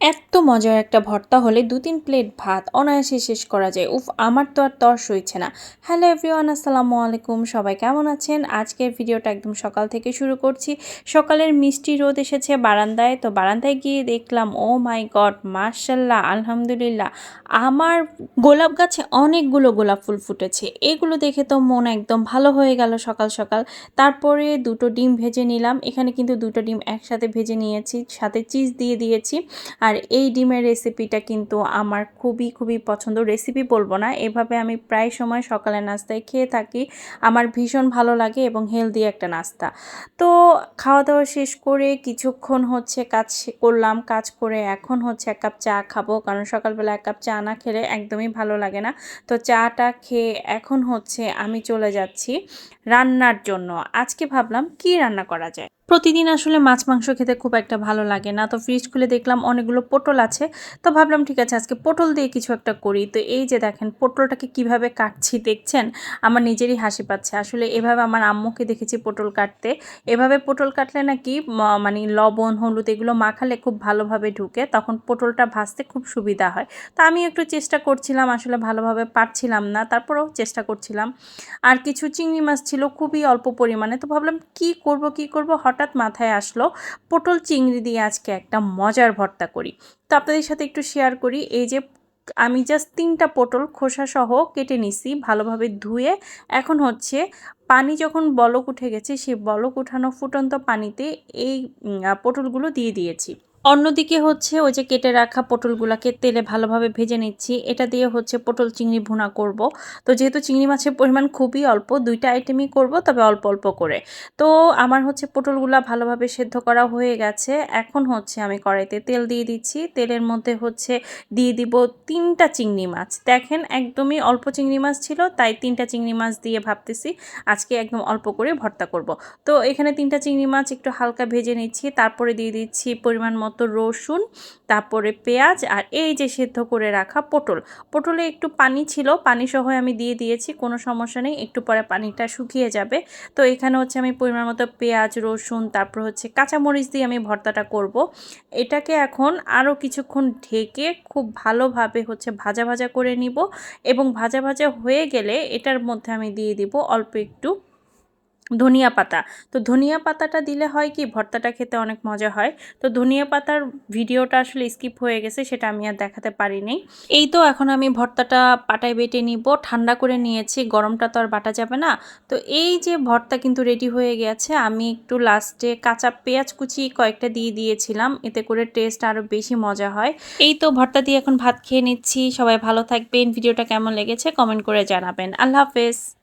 এত মজার একটা ভর্তা হলে দু তিন প্লেট ভাত অনায়াসে শেষ করা যায়। উফ, আমার তো আর তর সইছে না। হ্যালো এভরিওয়ান, আসসালামু আলাইকুম। সবাই কেমন আছেন? আজকের ভিডিওটা একদম সকাল থেকে শুরু করছি। সকালের মিষ্টি রোদ এসেছে বারান্দায়, তো বারান্দায় গিয়ে দেখলাম, ও মাই গড মার্শাল্লাহ আলহামদুলিল্লাহ। আমার গোলাপ গাছে অনেকগুলো গোলাপ ফুল ফুটেছে। এগুলো দেখে তো মন একদম ভালো হয়ে গেল সকাল সকাল। তারপরে দুটো ডিম ভেজে নিলাম। এখানে কিন্তু দুটো ডিম একসাথে ভেজে নিয়েছি, সাথে চিজ দিয়ে দিয়েছি। আর এই ডিমের রেসিপিটা কিন্তু আমার খুবই খুবই পছন্দ। রেসিপি বলব না, এভাবে আমি প্রায় সময় সকালে নাস্তায় খেয়ে থাকি। আমার ভীষণ ভালো লাগে এবং হেলদি একটা নাস্তা। তো খাওয়া দাওয়া শেষ করে কিছুক্ষণ হচ্ছে কাজ করলাম, কাজ করে এখন হচ্ছে এক কাপ চা খাব। কারণ সকালবেলা এক কাপ চা না খেলে একদমই ভালো লাগে না। তো চাটা খেয়ে এখন হচ্ছে আমি চলে যাচ্ছি রান্নার জন্য। আজকে ভাবলাম কি রান্না করা যায়? প্রতিদিন আসলে মাছ, মাংস খেতে খুব একটা ভালো লাগে না। তো ফ্রিজ খুলে দেখলাম অনেকগুলো পটল আছে। তো ভাবলাম, ঠিক আছে, আজকে পটল দিয়ে কিছু একটা করি। তো এই যে দেখেন, পটলটাকে কীভাবে কাটছি দেখছেন? আমার নিজেরই হাসি পাচ্ছে। আসলে এভাবে আমার আম্মুকে দেখেছি পটল কাটতে। এভাবে পটল কাটলে নাকি মানে লবণ, হলুদ এগুলো মাখালে খুব ভালোভাবে ঢুকে, তখন পটলটা ভাজতে খুব সুবিধা হয়। তো আমি একটু চেষ্টা করছিলাম, আসলে ভালোভাবে পারছিলাম না, তারপরেও চেষ্টা করছিলাম। আর কিছু চিংড়ি মাছ ছিল খুবই অল্প পরিমাণে। তো ভাবলাম, কি করব কি করব? হঠাৎ হঠাৎ মাথায় আসলো পটল চিংড়ি দিয়ে আজকে একটা মজার ভর্তা করি। তো আপনাদের সাথে একটু শেয়ার করি, এই যে আমি জাস্ট তিনটা পটল খোসাসহ কেটে নিছি, ভালোভাবে ধুয়ে। এখন হচ্ছে পানি যখন বলক উঠে গেছে সেই বলক উঠানো ফুটন্ত পানিতে এই পটলগুলো দিয়ে দিয়েছি। অন্যদিকে হচ্ছে ওই যে কেটে রাখা পটলগুলোকে তেলে ভালোভাবে ভেজে নিচ্ছি। এটা দিয়ে হচ্ছে পটল চিংড়ি ভুনা করব। তো যেহেতু চিংড়ি মাছের পরিমাণ খুবই অল্প, দুইটা আইটেমই করব তবে অল্প অল্প করে। তো আমার হচ্ছে পটলগুলা ভালোভাবে সেদ্ধ করা হয়ে গেছে। এখন হচ্ছে আমি কড়াইতে তেল দিয়ে দিচ্ছি। তেলের মধ্যে হচ্ছে দিয়ে দিব তিনটা চিংড়ি মাছ। দেখেন একদমই অল্প চিংড়ি মাছ ছিল, তাই তিনটা চিংড়ি মাছ দিয়ে ভাবতেছি আজকে একদম অল্প করে ভর্তা করব। তো এখানে তিনটা চিংড়ি মাছ একটু হালকা ভেজে নিচ্ছি। তারপরে দিয়ে দিচ্ছি পরিমাণ মতো মতো রসুন, তারপরে পেঁয়াজ আর এই যে সেদ্ধ করে রাখা পটল পটলে একটু পানি ছিল পানি সহ আমি দিয়ে দিয়েছি, কোনো সমস্যা নেই, একটু পরে পানিটা শুকিয়ে যাবে তো এখানে হচ্ছে আমি পরিমাণ মতো পেঁয়াজ, রসুন, তারপর হচ্ছে কাঁচামরিচ দিয়ে আমি ভর্তাটা করব। এটাকে এখন আরও কিছুক্ষণ ঢেকে খুব ভালোভাবে হচ্ছে ভাজা ভাজা করে নিব এবং ভাজা ভাজা হয়ে গেলে এটার মধ্যে আমি দিয়ে দিব অল্প একটু ধনিয়া পাতা। তো ধনিয়া পাতাটা দিলে হয় কি, ভর্তাটা খেতে অনেক মজা হয়। তো ধনিয়া পাতার ভিডিওটা আসলে স্কিপ হয়ে গেছে, সেটা আমি আর দেখাতে পারিনি। এই তো এখন আমি ভর্তাটা পাটায় বেটে নিব, ঠান্ডা করে নিয়েছি, গরমটা তো আর বাটা যাবে না। তো এই যে ভর্তা কিন্তু রেডি হয়ে গেছে, আমি একটু লাস্টে কাঁচা পেঁয়াজ কুচি কয়েকটা দিয়ে দিয়েছিলাম, এতে করে টেস্ট আরও বেশি মজা হয়। এই তো ভর্তা দিয়ে এখন ভাত খেয়ে নিচ্ছি, সবাই ভালো থাকবেন, ভিডিওটা কেমন লেগেছে কমেন্ট করে জানাবেন। আল্লাহ হাফেজ।